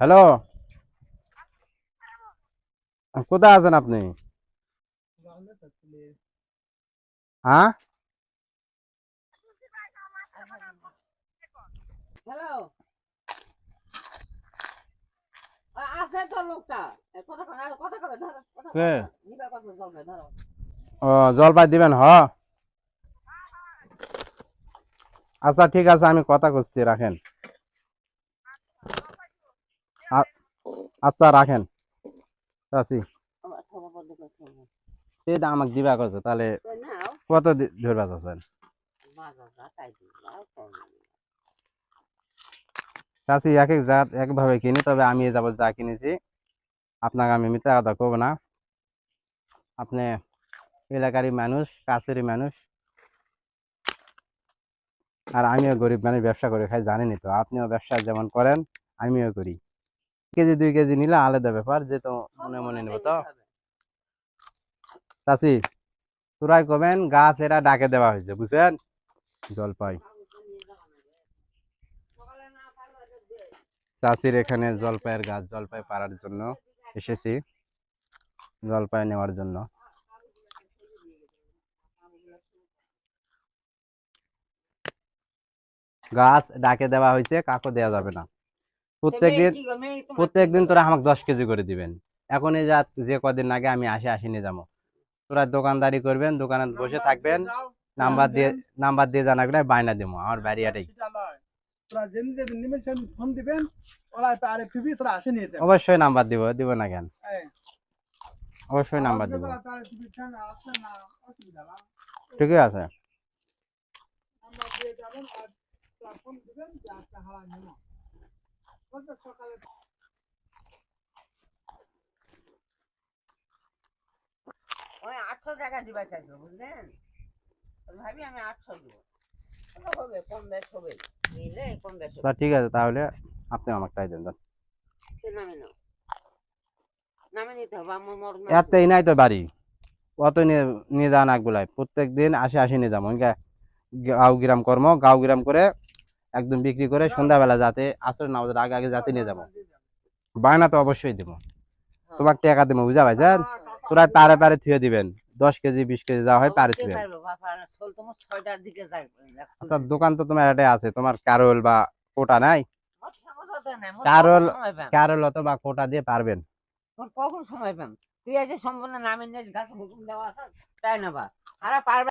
Hello? কোথায় আছেন আপনি? হ্যাঁ? জলপাই দিবেন হ? আচ্ছা ঠিক আছে আমি কথা করছি রাখেন। আচ্ছা রাখেন ফেলব। এটা আমাকে দিবা করছে, তাহলে কত ধরবা চাচ্ছেন। চাষি এক এক জাত একভাবে কিনি, তবে আমি যাব যা কিনেছি, আপনাকে আমি মিথ্যা কথা করব না আপনি এলাকারই মানুষ, কাছেরই মানুষ আর আমিও গরিব মানুষ, ব্যবসা করে খাই, জানেনই তো, আপনিও ব্যবসা যেমন করেন, আমিও করি কেজি দুই কেজি নিলে আলাদা ব্যাপার যে তো মনে মনে নেব তো। চাষি তোরাই কবেন গাছ এরা ডাকে দেওয়া হয়েছে বুঝছেন? জলপাই চাষির এখানে জলপাইয়ের গাছ জলপাই পাড়ার জন্য এসেছি। জলপাই নেওয়ার জন্য। গাছ ডাকে দেওয়া হয়েছে কাকো দেওয়া যাবে না। প্রত্যেকদিন প্রত্যেকদিন তোরা আমাকে দশ কেজি করে দিবেন। এখন এই যা যে কদিন আগে আমি আসি আসি নিয়ে যাব। তোরা দোকানদারি করবেন দোকানে বসে থাকবেন। নাম্বার দিয়ে নাম্বার দিয়ে জানা আমি বায়না দেবো আমার বাড়ি আসে নিয়ে যাবে। অবশ্যই নাম্বার দিব দিব না কেন? অবশ্যই নাম্বার দিব। ঠিকই আছে। ওই আটশো টাকা দিবা চাইছো বুঝলেন? ভাবি আমি আটশো দিব। হবে কম বেশ হবে। নিলে কম বেশ আচ্ছা ঠিক আছে তাহলে আপনি আমাকে দেন দেন। সে নামে নাও? নামে নিতে হবে আমার মরণ এতই নাই। তো বাড়ি। অত নিয়ে যান একগুলাই প্রত্যেক দিন আসে আসে নিয়ে যাব। গাও গ্রাম কর্ম গাও গ্রাম করে একদম বিক্রি করে সন্ধ্যাবেলা যাতে আসর নামাজের আগে আগে যাতে নিয়ে যাব। বায়না তো অবশ্যই দেবো। তোমাকে টাকা দেবো, বুঝা ভাইজান তোরা পারে পারে থুয়ে দিবেন। দশ কেজি, বিশ কেজি যা হয় পারে থুয়ে। তোমার আচ্ছা দোকান তো তোমার এটাই আছে। তোমার কারোল বা কোটা নাই? কারোল কারোল অথবা কোটা দিয়ে পারবেন। কখন সময় পাম তুই আজ সম্পূর্ণ নামে গাছ হুকুম দেওয়া আছে, তাই না বা আর পারবে